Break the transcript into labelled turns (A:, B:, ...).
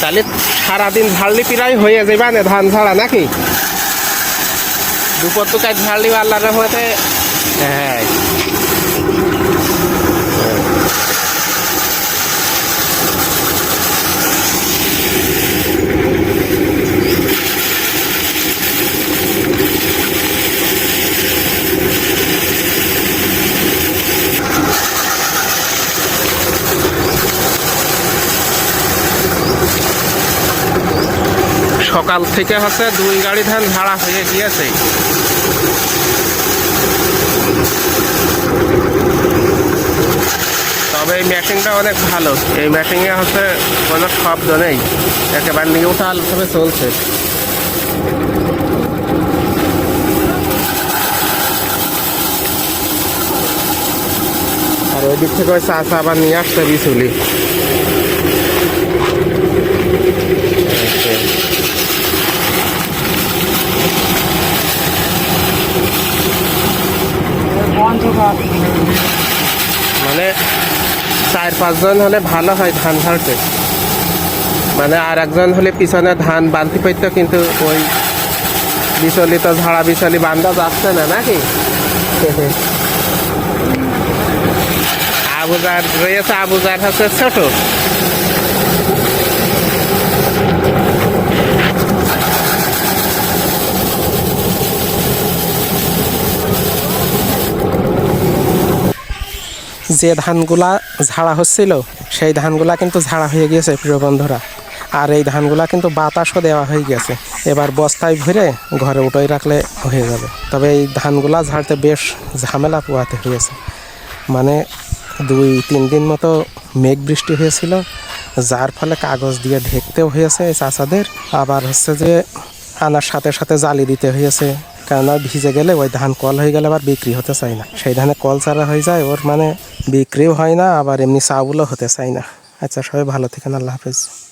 A: তাহলে সারাদিন ঝাড়লি পিরাই হয়ে যাবে না, ধান ঝাড়া নাকি? দুপুর তো কাজ ঝাড়লি আল্লাহর রহমতে। হ্যাঁ। সকাল থেকে হচ্ছে দুই গাড়ি ধান ঝাড়া হয়ে গিয়েছে। তবে এই মেশিনটা অনেক ভালো। এই মেশিনে হচ্ছে কোনো শব্দ নেই। একেবারে নিউট্রাল ভাবে চলছে। আর ওই দিক থেকে ওই চাষা আবার নিয়ে আসছে বিচুলি। মানে চার, পাঁচজন হলে ভালো হয় ধান ঝাড়তে মানে আর একজন হলে পিছনে ধান বাঁধতে পারতো কিন্তু ওই বিচলি তো ঝাড়া বিচলি বান্ধা যাচ্ছে না নাকি? আবুজার, রয়েছে আবুজার হচ্ছে ছোট। যে ধানগুলা ঝাড়া হচ্ছিল, সেই ধানগুলা কিন্তু ঝাড়া হয়ে গিয়েছে প্রিয় বন্ধুরা। আর এই ধানগুলা কিন্তু বাতাসও দেওয়া হয়ে গেছে এবার বস্তায় ভরে ঘরে উঠোই রাখলে হয়ে যাবে। তবে এই ধানগুলা ঝাড়তে বেশ ঝামেলা পোয়াতে হয়েছে। মানে দুই, তিন দিন মতো মেঘ বৃষ্টি হয়েছিল, যার ফলে কাগজ দিয়ে ঢেকতেও হয়েছে চাষাদের আবার হচ্ছে যে আনার সাথে সাথে জালি দিতে হয়েছে। কেননা ভিজে গেলে ওই ধান কল হয়ে গেলে আবার বিক্রি হতে চায় না। সেই ধানে কল ছাড়া হয়ে যায়, ওর মানে বিক্রিও হয় না, আবার এমনি চাউলও হতে চায় না। আচ্ছা সবাই ভালো থাকেন, আল্লাহ হাফেজ।